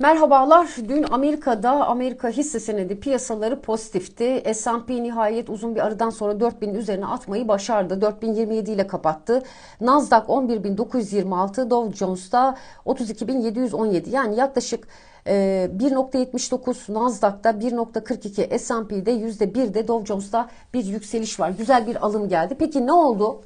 Merhabalar. Dün Amerika'da Amerika hisse senedi piyasaları pozitifti. S&P nihayet uzun bir aradan sonra 4000 üzerine atmayı başardı. 4027 ile kapattı. Nasdaq 11926, Dow Jones'ta 32717. Yani yaklaşık 1.79 Nasdaq'ta 1.42 S&P'de %1'de Dow Jones'ta bir yükseliş var. Güzel bir alım geldi. Peki ne oldu?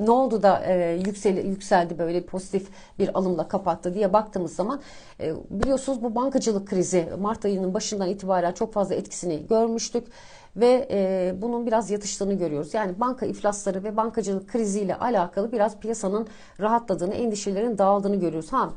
Ne oldu da e, yüksel, yükseldi böyle pozitif bir alımla kapattı diye baktığımız zaman e, biliyorsunuz bu bankacılık krizi Mart ayının başından itibaren çok fazla etkisini görmüştük ve e, bunun biraz yatıştığını görüyoruz. Yani banka iflasları ve bankacılık kriziyle alakalı biraz piyasanın rahatladığını, endişelerin dağıldığını görüyoruz. Ha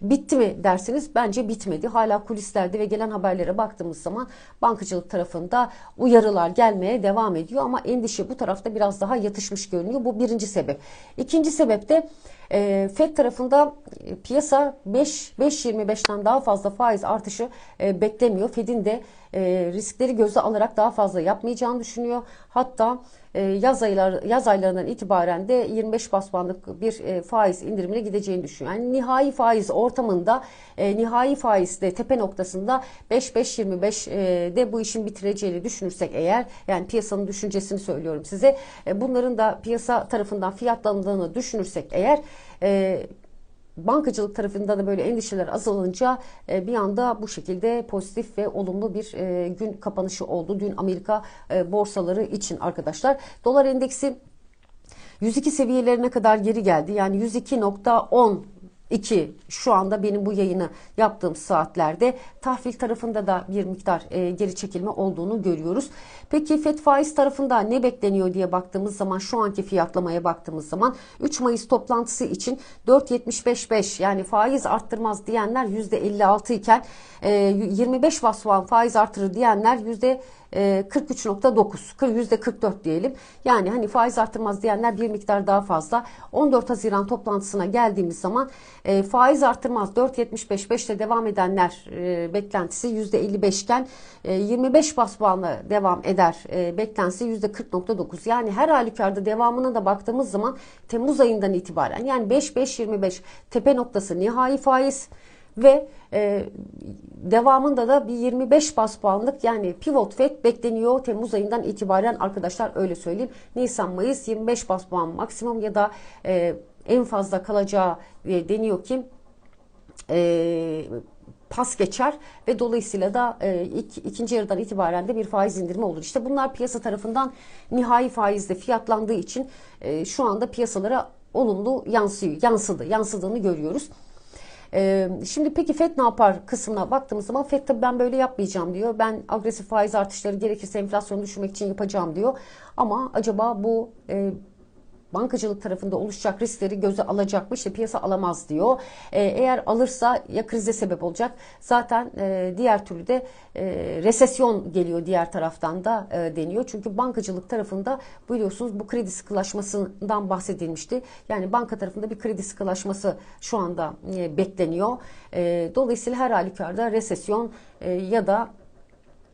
Bitti mi dersiniz? Bence bitmedi. Hala kulislerde ve gelen haberlere baktığımız zaman bankacılık tarafında uyarılar gelmeye devam ediyor ama endişe bu tarafta biraz daha yatışmış görünüyor. Bu birinci sebep. İkinci sebep de e, FED tarafında e, piyasa 5 5.25'ten daha fazla faiz artışı e, beklemiyor. FED'in de e, riskleri göze alarak daha fazla yapmayacağını düşünüyor. Hatta e, yaz aylar yaz aylarından itibaren de 25 bas puanlık bir e, faiz indirimine gideceğini düşünüyor. Yani nihai faiz ortamında e, nihai faizde tepe noktasında 5-5-25 e, de bu işin bitireceğini düşünürsek eğer yani piyasanın düşüncesini söylüyorum size e, bunların da piyasa tarafından fiyatlandığını düşünürsek eğer e, bankacılık tarafında da böyle endişeler azalınca e, bir anda bu şekilde pozitif ve olumlu bir e, gün kapanışı oldu. Dün Amerika e, borsaları için arkadaşlar. Dolar endeksi 102 seviyelerine kadar geri geldi. Yani 102.10 2 şu anda benim bu yayını yaptığım saatlerde tahvil tarafında da bir miktar e, geri çekilme olduğunu görüyoruz. Peki FED faiz tarafında ne bekleniyor diye baktığımız zaman şu anki fiyatlamaya baktığımız zaman 3 Mayıs toplantısı için 4.75.5 yani faiz arttırmaz diyenler %56 iken e, 25 bas faiz artırır diyenler %43.9 %44 e, diyelim. Yani hani faiz arttırmaz diyenler bir miktar daha fazla. 14 Haziran toplantısına geldiğimiz zaman e, faiz arttırmaz 4.75 5'te devam edenler e, beklentisi %55 iken e, 25 bas puanla devam eder e, beklentisi %40.9. Yani her halükarda devamına da baktığımız zaman Temmuz ayından itibaren yani 5-5-25 tepe noktası nihai faiz ve e, devamında da bir 25 bas puanlık yani pivot FED bekleniyor Temmuz ayından itibaren arkadaşlar öyle söyleyeyim. Nisan Mayıs 25 bas puan maksimum ya da e, en fazla kalacağı e, deniyor ki e, pas geçer ve dolayısıyla da e, ilk, ikinci yarıdan itibaren de bir faiz indirimi olur. İşte bunlar piyasa tarafından nihai faizde fiyatlandığı için e, şu anda piyasalara olumlu yansıyor, yansıdı, yansıdığını görüyoruz. Ee, şimdi peki FED ne yapar kısmına baktığımız zaman FED tabii ben böyle yapmayacağım diyor. Ben agresif faiz artışları gerekirse enflasyonu düşürmek için yapacağım diyor. Ama acaba bu e, bankacılık tarafında oluşacak riskleri göze alacak mı? İşte piyasa alamaz diyor. E, eğer alırsa ya krize sebep olacak. Zaten e, diğer türlü de e, resesyon geliyor diğer taraftan da e, deniyor. Çünkü bankacılık tarafında biliyorsunuz bu kredi sıkılaşmasından bahsedilmişti. Yani banka tarafında bir kredi sıkılaşması şu anda e, bekleniyor. E, dolayısıyla her halükarda resesyon e, ya da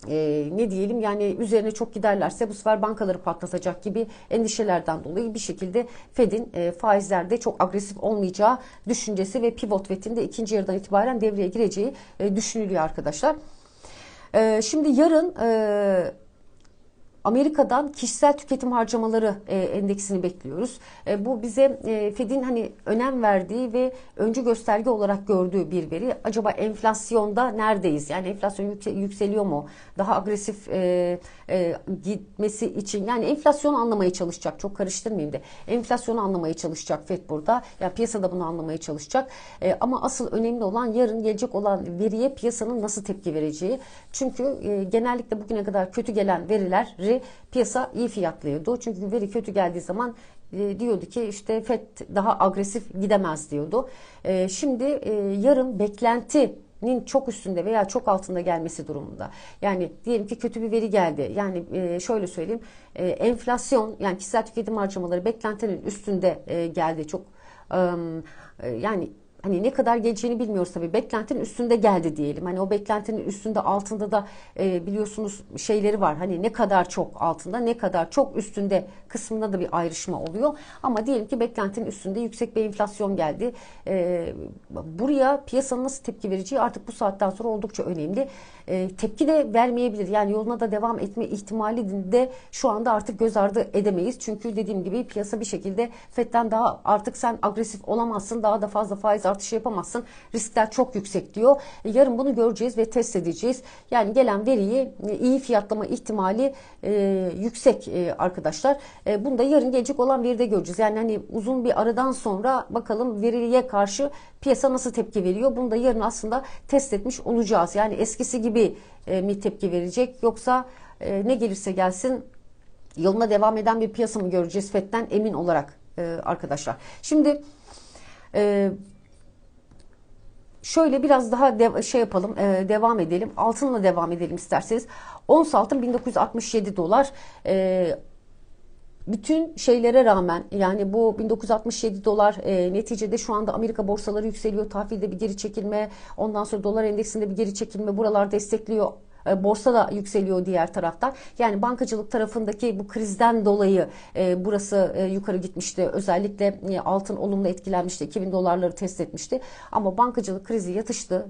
e, ne diyelim yani üzerine çok giderlerse bu sefer bankaları patlatacak gibi endişelerden dolayı bir şekilde Fed'in e, faizlerde çok agresif olmayacağı düşüncesi ve pivot FED'in de ikinci yarıdan itibaren devreye gireceği e, düşünülüyor arkadaşlar. E, şimdi yarın e, Amerika'dan kişisel tüketim harcamaları e, endeksini bekliyoruz. E, bu bize e, Fed'in hani önem verdiği ve öncü gösterge olarak gördüğü bir veri. Acaba enflasyonda neredeyiz? Yani enflasyon yükseliyor mu? Daha agresif e, e, gitmesi için yani enflasyonu anlamaya çalışacak. Çok karıştırmayayım da. Enflasyonu anlamaya çalışacak Fed burada. Ya piyasada bunu anlamaya çalışacak. E, ama asıl önemli olan yarın gelecek olan veriye piyasanın nasıl tepki vereceği. Çünkü e, genellikle bugüne kadar kötü gelen veriler piyasa iyi fiyatlıyordu. Çünkü veri kötü geldiği zaman e, diyordu ki işte FED daha agresif gidemez diyordu. E, şimdi e, yarın beklenti nin çok üstünde veya çok altında gelmesi durumunda. Yani diyelim ki kötü bir veri geldi. Yani e, şöyle söyleyeyim. Enflasyon yani kişisel tüketim harcamaları beklentinin üstünde geldi. Çok yani hani ne kadar geleceğini bilmiyoruz tabii. Beklentinin üstünde geldi diyelim. Hani o beklentinin üstünde altında da e, biliyorsunuz şeyleri var. Hani ne kadar çok altında ne kadar çok üstünde kısmında da bir ayrışma oluyor. Ama diyelim ki beklentinin üstünde yüksek bir enflasyon geldi. E, buraya piyasanın nasıl tepki vereceği artık bu saatten sonra oldukça önemli. E, tepki de vermeyebilir. Yani yoluna da devam etme ihtimali de şu anda artık göz ardı edemeyiz. Çünkü dediğim gibi piyasa bir şekilde FED'den daha artık sen agresif olamazsın. Daha da fazla faiz artışı yapamazsın. Riskler çok yüksek diyor. Yarın bunu göreceğiz ve test edeceğiz. Yani gelen veriyi e, iyi fiyatlama ihtimali e, yüksek e, arkadaşlar. E, bunu da yarın gelecek olan veride göreceğiz. Yani hani uzun bir aradan sonra bakalım veriye karşı piyasa nasıl tepki veriyor? Bunu da yarın aslında test etmiş olacağız. Yani eskisi gibi e, mi tepki verecek yoksa e, ne gelirse gelsin yoluna devam eden bir piyasa mı göreceğiz FED'den emin olarak e, arkadaşlar. Şimdi e, şöyle biraz daha de, şey yapalım e, devam edelim altınla devam edelim isterseniz ons altın 1967 dolar e, bütün şeylere rağmen yani bu 1967 dolar e, neticede şu anda Amerika borsaları yükseliyor. Tahvilde bir geri çekilme, ondan sonra dolar endeksinde bir geri çekilme buralar destekliyor. E, borsa da yükseliyor diğer taraftan. Yani bankacılık tarafındaki bu krizden dolayı e, burası e, yukarı gitmişti. Özellikle altın olumlu etkilenmişti. 2000 dolarları test etmişti. Ama bankacılık krizi yatıştı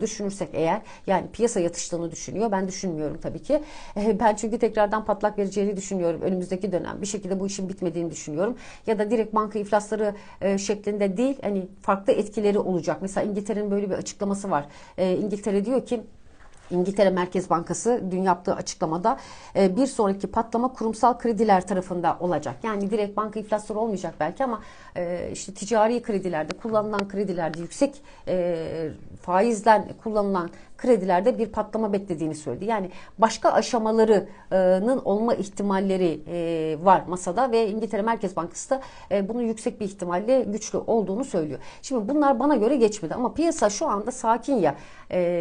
düşünürsek eğer yani piyasa yatıştığını düşünüyor. Ben düşünmüyorum tabii ki. Ben çünkü tekrardan patlak vereceğini düşünüyorum. Önümüzdeki dönem bir şekilde bu işin bitmediğini düşünüyorum. Ya da direkt banka iflasları şeklinde değil hani farklı etkileri olacak. Mesela İngiltere'nin böyle bir açıklaması var. İngiltere diyor ki İngiltere Merkez Bankası dün yaptığı açıklamada e, bir sonraki patlama kurumsal krediler tarafında olacak. Yani direkt banka iflasları olmayacak belki ama e, işte ticari kredilerde kullanılan kredilerde yüksek e, faizden kullanılan kredilerde bir patlama beklediğini söyledi. Yani başka aşamalarının olma ihtimalleri var masada ve İngiltere Merkez Bankası da bunun yüksek bir ihtimalle güçlü olduğunu söylüyor. Şimdi bunlar bana göre geçmedi ama piyasa şu anda sakin ya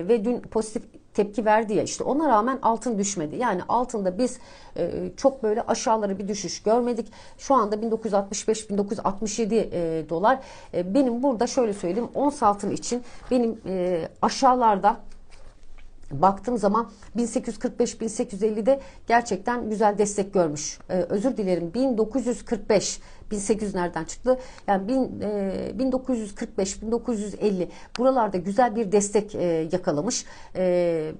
ve dün pozitif tepki verdi ya işte ona rağmen altın düşmedi. Yani altında biz e, çok böyle aşağıları bir düşüş görmedik. Şu anda 1965-1967 e, dolar. E, benim burada şöyle söyleyeyim ons altın için benim e, aşağılarda baktığım zaman 1845-1850'de gerçekten güzel destek görmüş. Ee, özür dilerim 1945 1800 nereden çıktı? Yani bin, e, 1945 1950 buralarda güzel bir destek e, yakalamış. E,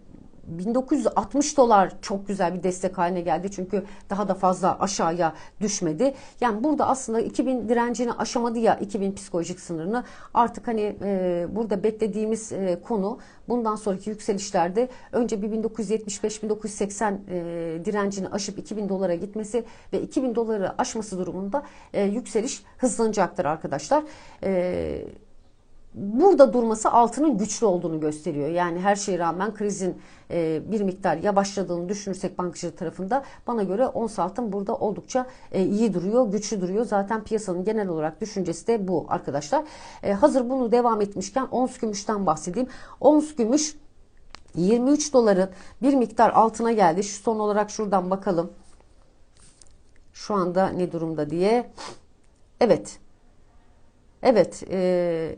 1960 dolar çok güzel bir destek haline geldi. Çünkü daha da fazla aşağıya düşmedi. Yani burada aslında 2000 direncini aşamadı ya 2000 psikolojik sınırını. Artık hani e, burada beklediğimiz e, konu bundan sonraki yükselişlerde önce bir 1975-1980 e, direncini aşıp 2000 dolara gitmesi ve 2000 doları aşması durumunda e, yükseliş hızlanacaktır arkadaşlar. E, burada durması altının güçlü olduğunu gösteriyor. Yani her şeye rağmen krizin e, bir miktar yavaşladığını düşünürsek bankacılık tarafında bana göre ons altın burada oldukça e, iyi duruyor, güçlü duruyor. Zaten piyasanın genel olarak düşüncesi de bu arkadaşlar. E, hazır bunu devam etmişken ons gümüşten bahsedeyim. Ons gümüş 23 doların bir miktar altına geldi. Şu son olarak şuradan bakalım. Şu anda ne durumda diye. Evet. Evet. E,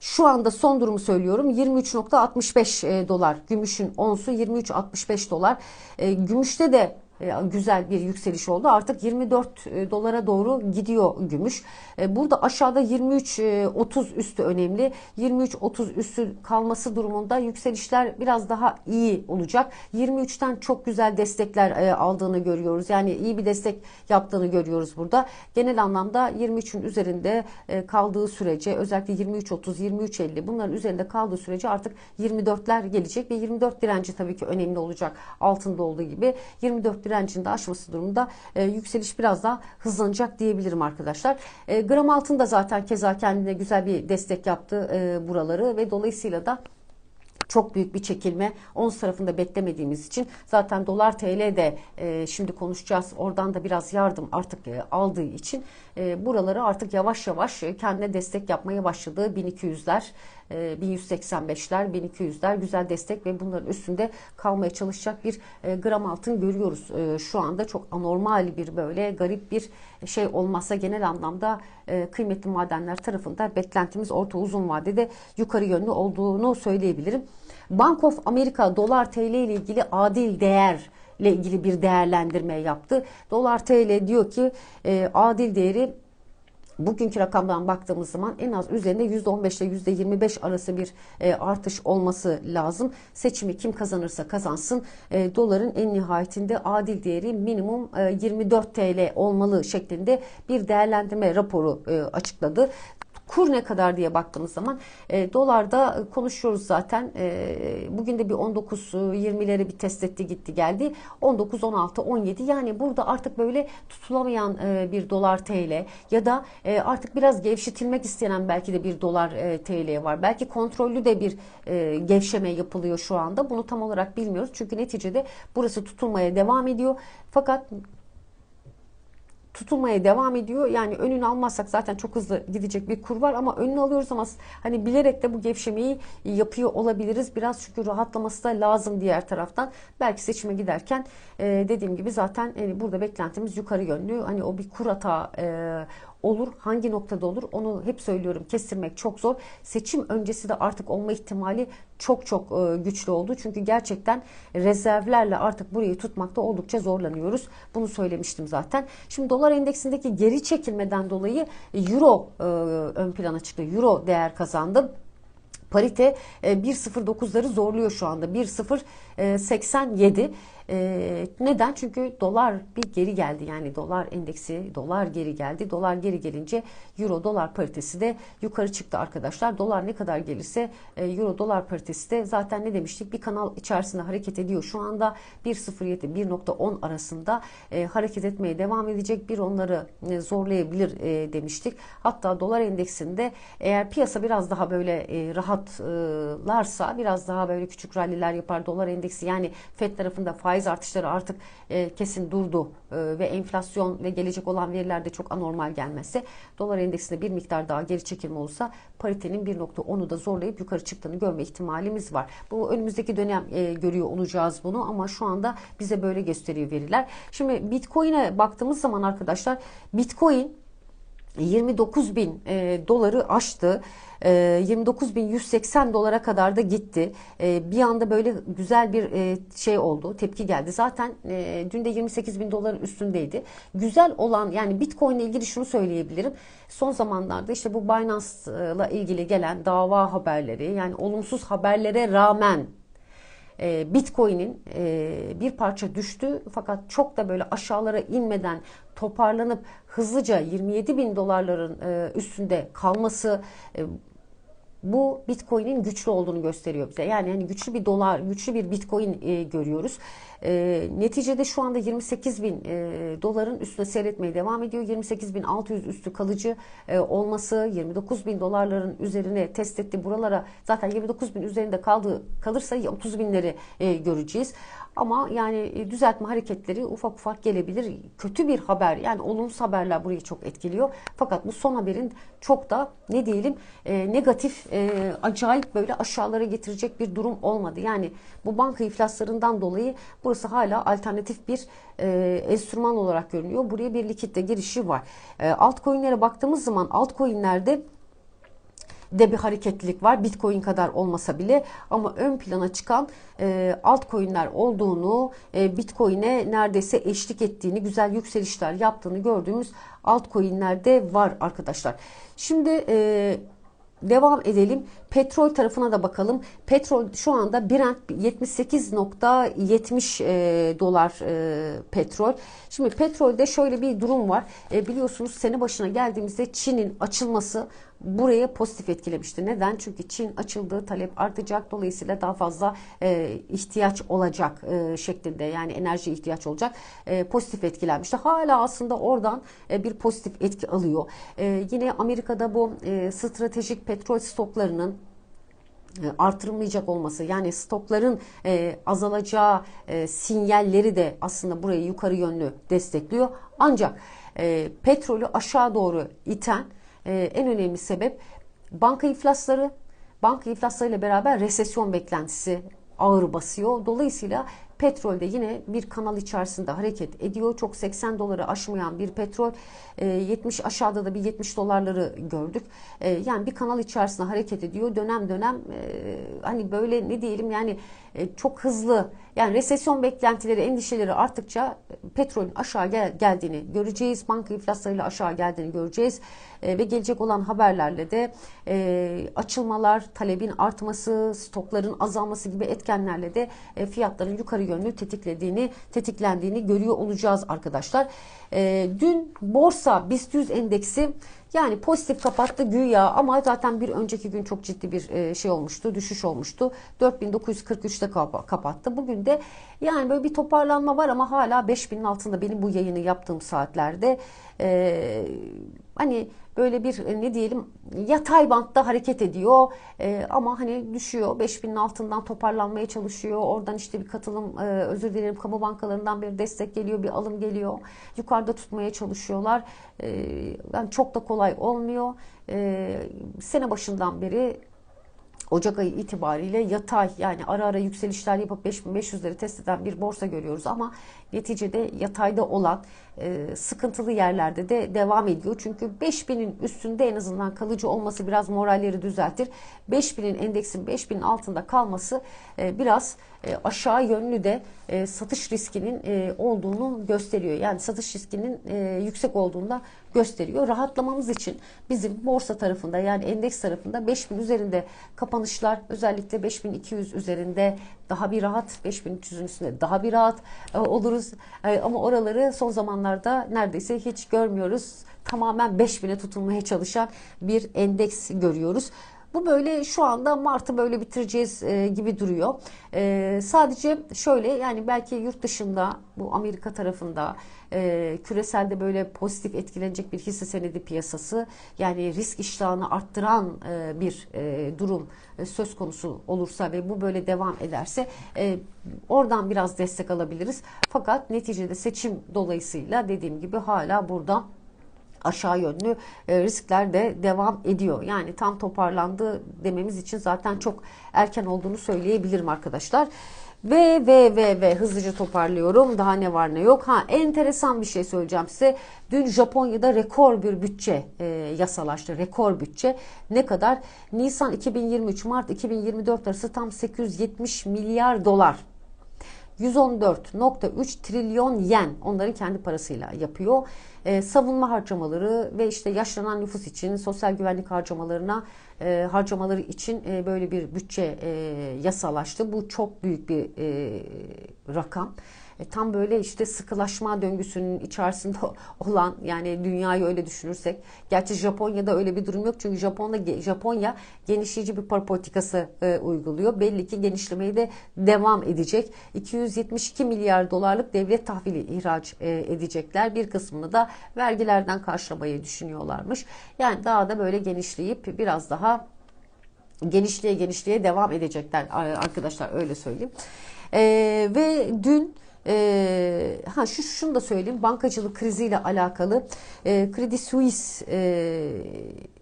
şu anda son durumu söylüyorum 23.65 e, dolar gümüşün onsu 23.65 dolar. E, gümüşte de güzel bir yükseliş oldu. Artık 24 e, dolara doğru gidiyor gümüş. E, burada aşağıda 23-30 üstü önemli. 23-30 üstü kalması durumunda yükselişler biraz daha iyi olacak. 23'ten çok güzel destekler aldığını görüyoruz. Yani iyi bir destek yaptığını görüyoruz burada. Genel anlamda 23'ün üzerinde kaldığı sürece özellikle 23-30, 23-50 bunların üzerinde kaldığı sürece artık 24'ler gelecek ve 24 direnci tabii ki önemli olacak altında olduğu gibi. 24 direncini de aşması durumunda e, yükseliş biraz daha hızlanacak diyebilirim arkadaşlar. E, gram altın da zaten keza kendine güzel bir destek yaptı e, buraları ve dolayısıyla da çok büyük bir çekilme ons tarafında beklemediğimiz için zaten dolar TL de e, şimdi konuşacağız oradan da biraz yardım artık e, aldığı için e, buraları artık yavaş yavaş kendine destek yapmaya başladı. 1200'ler, e, 1185'ler, 1200'ler güzel destek ve bunların üstünde kalmaya çalışacak bir e, gram altın görüyoruz. E, şu anda çok anormal bir böyle garip bir şey olmazsa genel anlamda e, kıymetli madenler tarafında beklentimiz orta uzun vadede yukarı yönlü olduğunu söyleyebilirim. Bank of America dolar TL ile ilgili adil değer ile ilgili bir değerlendirme yaptı. Dolar TL diyor ki e, adil değeri bugünkü rakamdan baktığımız zaman en az üzerinde %15 ile %25 arası bir e, artış olması lazım. Seçimi kim kazanırsa kazansın e, doların en nihayetinde adil değeri minimum e, 24 TL olmalı şeklinde bir değerlendirme raporu e, açıkladı. Kur ne kadar diye baktığımız zaman e, dolarda konuşuyoruz zaten. E, bugün de bir 19-20'leri bir test etti gitti geldi. 19, 16, 17 yani burada artık böyle tutulamayan e, bir dolar TL ya da e, artık biraz gevşetilmek istenen belki de bir dolar e, TL var. Belki kontrollü de bir e, gevşeme yapılıyor şu anda. Bunu tam olarak bilmiyoruz. Çünkü neticede burası tutulmaya devam ediyor. Fakat tutulmaya devam ediyor. Yani önünü almazsak zaten çok hızlı gidecek bir kur var ama önünü alıyoruz ama hani bilerek de bu gevşemeyi yapıyor olabiliriz. Biraz çünkü rahatlaması da lazım diğer taraftan. Belki seçime giderken e, dediğim gibi zaten yani burada beklentimiz yukarı yönlü. Hani o bir kur hata e, olur. Hangi noktada olur onu hep söylüyorum. Kestirmek çok zor. Seçim öncesi de artık olma ihtimali çok çok e, güçlü oldu. Çünkü gerçekten rezervlerle artık burayı tutmakta oldukça zorlanıyoruz. Bunu söylemiştim zaten. Şimdi dolar endeksindeki geri çekilmeden dolayı euro e, ön plana çıktı. Euro değer kazandı. Parite 1.09'ları e, zorluyor şu anda. 1.087 e, neden? Çünkü dolar bir geri geldi. Yani dolar endeksi, dolar geri geldi. Dolar geri gelince euro dolar paritesi de yukarı çıktı arkadaşlar. Dolar ne kadar gelirse e, euro dolar paritesi de zaten ne demiştik? Bir kanal içerisinde hareket ediyor. Şu anda 1.07 1.10 arasında e, hareket etmeye devam edecek. Bir onları e, zorlayabilir demiştik. Hatta dolar endeksinde eğer piyasa biraz daha böyle rahatlarsa biraz daha böyle küçük ralliler yapar dolar endeksi yani FED tarafında faiz faiz artışları artık e, kesin durdu e, ve enflasyon ve gelecek olan veriler de çok anormal gelmezse dolar endeksinde bir miktar daha geri çekilme olursa paritenin 1.10'u da zorlayıp yukarı çıktığını görme ihtimalimiz var. Bu önümüzdeki dönem e, görüyor olacağız bunu ama şu anda bize böyle gösteriyor veriler. Şimdi Bitcoin'e baktığımız zaman arkadaşlar Bitcoin 29 bin e, doları aştı. E, 29.180 dolara kadar da gitti. E, bir anda böyle güzel bir e, şey oldu. Tepki geldi. Zaten e, dün de 28 bin doların üstündeydi. Güzel olan yani Bitcoin ile ilgili şunu söyleyebilirim. Son zamanlarda işte bu Binance'la ilgili gelen dava haberleri yani olumsuz haberlere rağmen e, Bitcoin'in e, bir parça düştü fakat çok da böyle aşağılara inmeden toparlanıp hızlıca 27 bin dolarların e, üstünde kalması bu Bitcoin'in güçlü olduğunu gösteriyor bize. Yani hani güçlü bir dolar, güçlü bir Bitcoin e, görüyoruz. E, neticede şu anda 28 bin e, doların üstüne seyretmeye devam ediyor. 28 bin 600 üstü kalıcı e, olması 29 bin dolarların üzerine test etti. Buralara zaten 29 bin üzerinde kaldı kalırsa 30 binleri e, göreceğiz. Ama yani e, düzeltme hareketleri ufak ufak gelebilir. Kötü bir haber yani olumsuz haberler burayı çok etkiliyor. Fakat bu son haberin çok da ne diyelim e, negatif e, acayip böyle aşağılara getirecek bir durum olmadı. Yani bu banka iflaslarından dolayı burası hala alternatif bir e, enstrüman olarak görünüyor. Buraya bir likitte girişi var. E, altcoin'lere baktığımız zaman altcoin'lerde de bir hareketlilik var. Bitcoin kadar olmasa bile ama ön plana çıkan e, altcoin'ler olduğunu, e, Bitcoin'e neredeyse eşlik ettiğini, güzel yükselişler yaptığını gördüğümüz altcoin'lerde var arkadaşlar. Şimdi e, Devam edelim. Petrol tarafına da bakalım. Petrol şu anda Brent 78.70 e, dolar e, petrol. Şimdi petrolde şöyle bir durum var. E, biliyorsunuz sene başına geldiğimizde Çin'in açılması buraya pozitif etkilemişti. Neden? Çünkü Çin açıldığı talep artacak. Dolayısıyla daha fazla e, ihtiyaç olacak e, şeklinde yani enerji ihtiyaç olacak. E, pozitif etkilenmişti. Hala aslında oradan e, bir pozitif etki alıyor. E, yine Amerika'da bu e, stratejik petrol stoklarının e, artırılmayacak olması yani stokların e, azalacağı e, sinyalleri de aslında burayı yukarı yönlü destekliyor. Ancak e, petrolü aşağı doğru iten e, en önemli sebep banka iflasları. Banka iflaslarıyla beraber resesyon beklentisi ağır basıyor. Dolayısıyla Petrolde yine bir kanal içerisinde hareket ediyor. Çok 80 doları aşmayan bir petrol 70 e, aşağıda da bir 70 dolarları gördük. E, yani bir kanal içerisinde hareket ediyor. Dönem dönem e, hani böyle ne diyelim yani çok hızlı yani resesyon beklentileri, endişeleri arttıkça petrolün aşağı gel, geldiğini göreceğiz. Banka iflaslarıyla aşağı geldiğini göreceğiz. ve gelecek olan haberlerle de açılmalar, talebin artması, stokların azalması gibi etkenlerle de fiyatların yukarı yönlü tetiklediğini, tetiklendiğini görüyor olacağız arkadaşlar. E, dün borsa BIST 100 endeksi yani pozitif kapattı güya ama zaten bir önceki gün çok ciddi bir e, şey olmuştu, düşüş olmuştu. 4943'te kapattı. Bugün de yani böyle bir toparlanma var ama hala 5000'in altında benim bu yayını yaptığım saatlerde e, hani böyle bir e, ne diyelim yatay bantta hareket ediyor. E, ama hani düşüyor 5000'in altından toparlanmaya çalışıyor. Oradan işte bir katılım e, özür dilerim kamu bankalarından bir destek geliyor bir alım geliyor. Yukarıda tutmaya çalışıyorlar. E, yani çok da kolay olmuyor. E, sene başından beri Ocak ayı itibariyle yatay yani ara ara yükselişler yapıp 5500'leri test eden bir borsa görüyoruz ama neticede yatayda olan e, sıkıntılı yerlerde de devam ediyor. Çünkü 5000'in üstünde en azından kalıcı olması biraz moralleri düzeltir. 5000'in endeksin 5000'in altında kalması e, biraz e, aşağı yönlü de e, satış riskinin e, olduğunu gösteriyor. Yani satış riskinin yüksek olduğunda gösteriyor. Rahatlamamız için bizim borsa tarafında yani endeks tarafında 5000 üzerinde kapanışlar özellikle 5200 üzerinde daha bir rahat 5300'ün üstünde daha bir rahat oluruz. Ama oraları son zamanlarda neredeyse hiç görmüyoruz. Tamamen 5000'e tutulmaya çalışan bir endeks görüyoruz. Bu böyle şu anda Mart'ı böyle bitireceğiz e, gibi duruyor. E, sadece şöyle yani belki yurt dışında bu Amerika tarafında e, küreselde böyle pozitif etkilenecek bir hisse senedi piyasası yani risk iştahını arttıran e, bir e, durum e, söz konusu olursa ve bu böyle devam ederse e, oradan biraz destek alabiliriz. Fakat neticede seçim dolayısıyla dediğim gibi hala burada aşağı yönlü e, riskler de devam ediyor. Yani tam toparlandı dememiz için zaten çok erken olduğunu söyleyebilirim arkadaşlar. Ve ve ve ve hızlıca toparlıyorum. Daha ne var ne yok. Ha enteresan bir şey söyleyeceğim size. Dün Japonya'da rekor bir bütçe e, yasalaştı. Rekor bütçe. Ne kadar? Nisan 2023 Mart 2024 arası tam 870 milyar dolar 114.3 trilyon yen onların kendi parasıyla yapıyor. E, savunma harcamaları ve işte yaşlanan nüfus için sosyal güvenlik harcamalarına e, harcamaları için e, böyle bir bütçe e, yasalaştı. Bu çok büyük bir e, rakam. E, tam böyle işte sıkılaşma döngüsünün içerisinde olan yani dünyayı öyle düşünürsek. Gerçi Japonya'da öyle bir durum yok çünkü Japonya, Japonya genişleyici bir para politikası e, uyguluyor. Belli ki genişlemeye de devam edecek. 272 milyar dolarlık devlet tahvili ihraç e, edecekler. Bir kısmını da vergilerden karşılamayı düşünüyorlarmış. Yani daha da böyle genişleyip biraz daha genişliğe genişliğe devam edecekler arkadaşlar öyle söyleyeyim. Ee, ve dün e, ha şu şunu da söyleyeyim. Bankacılık kriziyle alakalı. E, Credit Suisse e,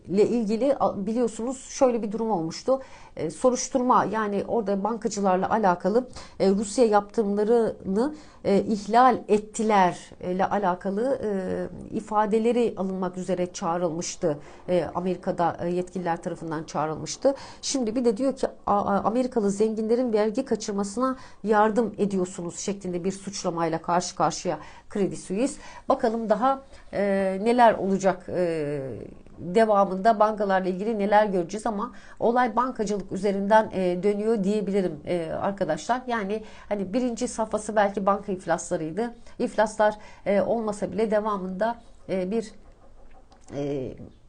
ile ilgili biliyorsunuz şöyle bir durum olmuştu. E, soruşturma yani orada bankacılarla alakalı e, Rusya yaptırımlarını e, ihlal ettiler ile alakalı ifadeleri alınmak üzere çağrılmıştı. Amerika'da yetkililer tarafından çağrılmıştı. Şimdi bir de diyor ki Amerikalı zenginlerin vergi kaçırmasına yardım ediyorsunuz şeklinde bir suçlamayla karşı karşıya Credit Suisse. Bakalım daha neler olacak devamında bankalarla ilgili neler göreceğiz ama olay bankacılık üzerinden e, dönüyor diyebilirim e, arkadaşlar. Yani hani birinci safhası belki banka iflaslarıydı. İflaslar e, olmasa bile devamında bir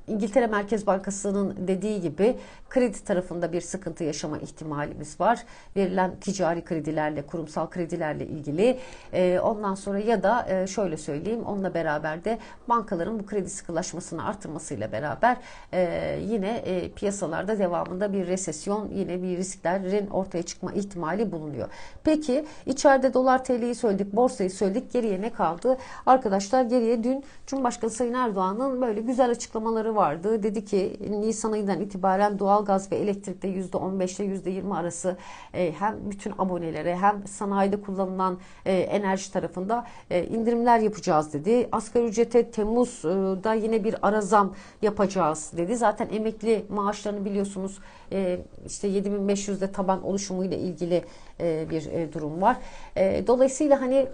İngiltere Merkez Bankası'nın dediği gibi kredi tarafında bir sıkıntı yaşama ihtimalimiz var. Verilen ticari kredilerle, kurumsal kredilerle ilgili. E, ondan sonra ya da e, şöyle söyleyeyim, onunla beraber de bankaların bu kredi sıkılaşmasını artırmasıyla beraber e, yine e, piyasalarda devamında bir resesyon, yine bir risklerin ortaya çıkma ihtimali bulunuyor. Peki içeride dolar TL'yi söyledik, borsayı söyledik. Geriye ne kaldı? Arkadaşlar geriye dün Cumhurbaşkanı Sayın Erdoğan'ın böyle güzel açıklamaları vardı. Dedi ki Nisan ayından itibaren doğalgaz ve elektrikte %15 ile %20 arası e, hem bütün abonelere hem sanayide kullanılan e, enerji tarafında e, indirimler yapacağız dedi. Asgari ücrete Temmuz'da yine bir ara zam yapacağız dedi. Zaten emekli maaşlarını biliyorsunuz e, işte 7500'de taban oluşumuyla ilgili e, bir e, durum var. E, dolayısıyla hani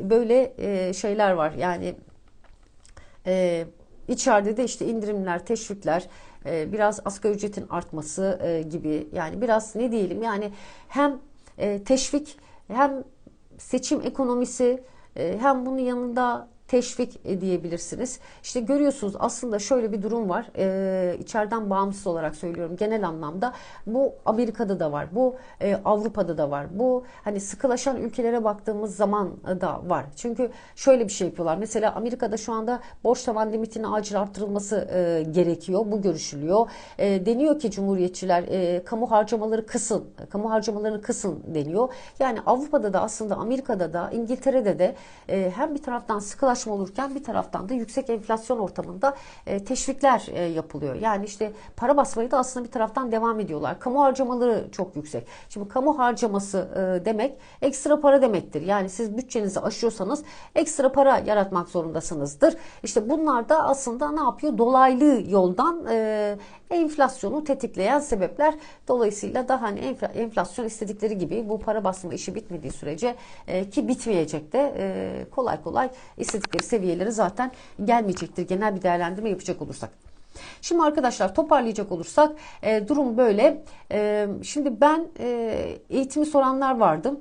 böyle e, şeyler var. Yani e, içeride de işte indirimler, teşvikler, e, biraz asgari ücretin artması e, gibi. Yani biraz ne diyelim? Yani hem e, teşvik hem seçim ekonomisi hem bunun yanında teşvik diyebilirsiniz. İşte görüyorsunuz aslında şöyle bir durum var. Ee, içeriden bağımsız olarak söylüyorum genel anlamda. Bu Amerika'da da var. Bu e, Avrupa'da da var. Bu hani sıkılaşan ülkelere baktığımız zaman da var. Çünkü şöyle bir şey yapıyorlar. Mesela Amerika'da şu anda borç tavan limitinin acil arttırılması e, gerekiyor. Bu görüşülüyor. E, deniyor ki Cumhuriyetçiler e, kamu harcamaları kısın. Kamu harcamalarını kısın deniyor. Yani Avrupa'da da aslında Amerika'da da İngiltere'de de e, hem bir taraftan sıkılaşma sıkılaşma olurken bir taraftan da yüksek enflasyon ortamında e, teşvikler e, yapılıyor. Yani işte para basmayı da aslında bir taraftan devam ediyorlar. Kamu harcamaları çok yüksek. Şimdi kamu harcaması e, demek ekstra para demektir. Yani siz bütçenizi aşıyorsanız ekstra para yaratmak zorundasınızdır. İşte bunlar da aslında ne yapıyor? Dolaylı yoldan enflasyonu tetikleyen sebepler. Dolayısıyla da hani enflasyon istedikleri gibi bu para basma işi bitmediği sürece ki bitmeyecek de kolay kolay istedikleri seviyeleri zaten gelmeyecektir. Genel bir değerlendirme yapacak olursak. Şimdi arkadaşlar toparlayacak olursak e, durum böyle. E, şimdi ben e, eğitimi soranlar vardı.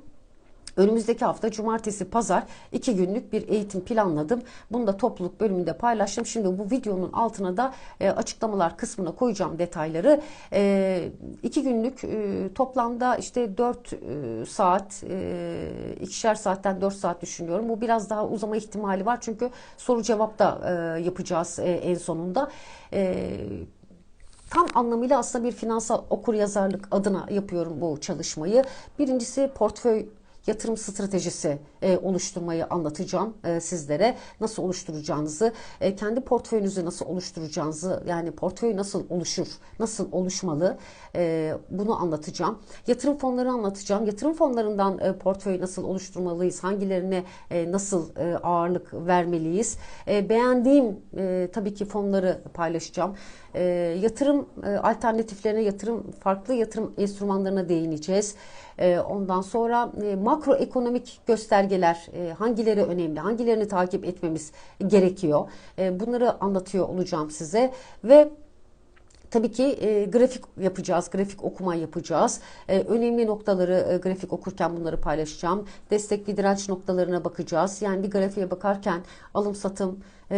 Önümüzdeki hafta cumartesi pazar iki günlük bir eğitim planladım. Bunu da topluluk bölümünde paylaştım. Şimdi bu videonun altına da e, açıklamalar kısmına koyacağım detayları. E, iki günlük e, toplamda işte 4 e, saat e, ikişer saatten 4 saat düşünüyorum. Bu biraz daha uzama ihtimali var. Çünkü soru cevap da e, yapacağız e, en sonunda. E, tam anlamıyla aslında bir finansal okur yazarlık adına yapıyorum bu çalışmayı. Birincisi portföy yatırım stratejisi e, oluşturmayı anlatacağım e, sizlere. Nasıl oluşturacağınızı, e, kendi portföyünüzü nasıl oluşturacağınızı, yani portföy nasıl oluşur, nasıl oluşmalı e, bunu anlatacağım. Yatırım fonları anlatacağım. Yatırım fonlarından e, portföy nasıl oluşturmalıyız, hangilerine e, nasıl e, ağırlık vermeliyiz. E, beğendiğim e, tabii ki fonları paylaşacağım. E, yatırım e, alternatiflerine, yatırım farklı yatırım enstrümanlarına değineceğiz. E, ondan sonra e, makroekonomik göstergeler e, hangileri önemli, hangilerini takip etmemiz gerekiyor. Bunları anlatıyor olacağım size ve Tabii ki e, grafik yapacağız, grafik okuma yapacağız. E, önemli noktaları e, grafik okurken bunları paylaşacağım. Destek ve direnç noktalarına bakacağız. Yani bir grafiğe bakarken alım satım e,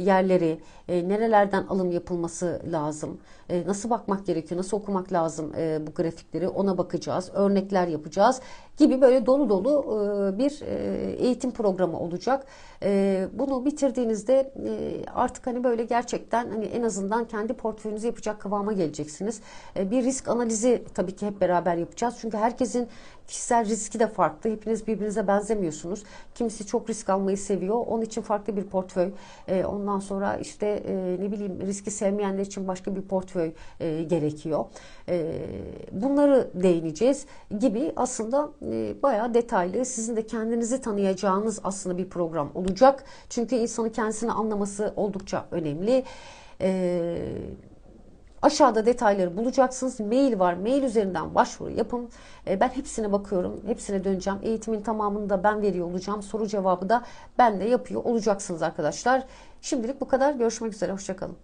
yerleri, e, nerelerden alım yapılması lazım, e, nasıl bakmak gerekiyor, nasıl okumak lazım e, bu grafikleri ona bakacağız. Örnekler yapacağız gibi böyle dolu dolu bir eğitim programı olacak. Bunu bitirdiğinizde artık hani böyle gerçekten hani en azından kendi portföyünüzü yapacak kıvama geleceksiniz. Bir risk analizi tabii ki hep beraber yapacağız. Çünkü herkesin kişisel riski de farklı. Hepiniz birbirinize benzemiyorsunuz. Kimisi çok risk almayı seviyor. Onun için farklı bir portföy. E, ondan sonra işte e, ne bileyim riski sevmeyenler için başka bir portföy e, gerekiyor. E, bunları değineceğiz gibi aslında e, bayağı detaylı sizin de kendinizi tanıyacağınız aslında bir program olacak. Çünkü insanın kendisini anlaması oldukça önemli. Eee Aşağıda detayları bulacaksınız. Mail var. Mail üzerinden başvuru yapın. E, ben hepsine bakıyorum. Hepsine döneceğim. Eğitimin tamamını da ben veriyor olacağım. Soru cevabı da ben de yapıyor olacaksınız arkadaşlar. Şimdilik bu kadar. Görüşmek üzere. Hoşçakalın.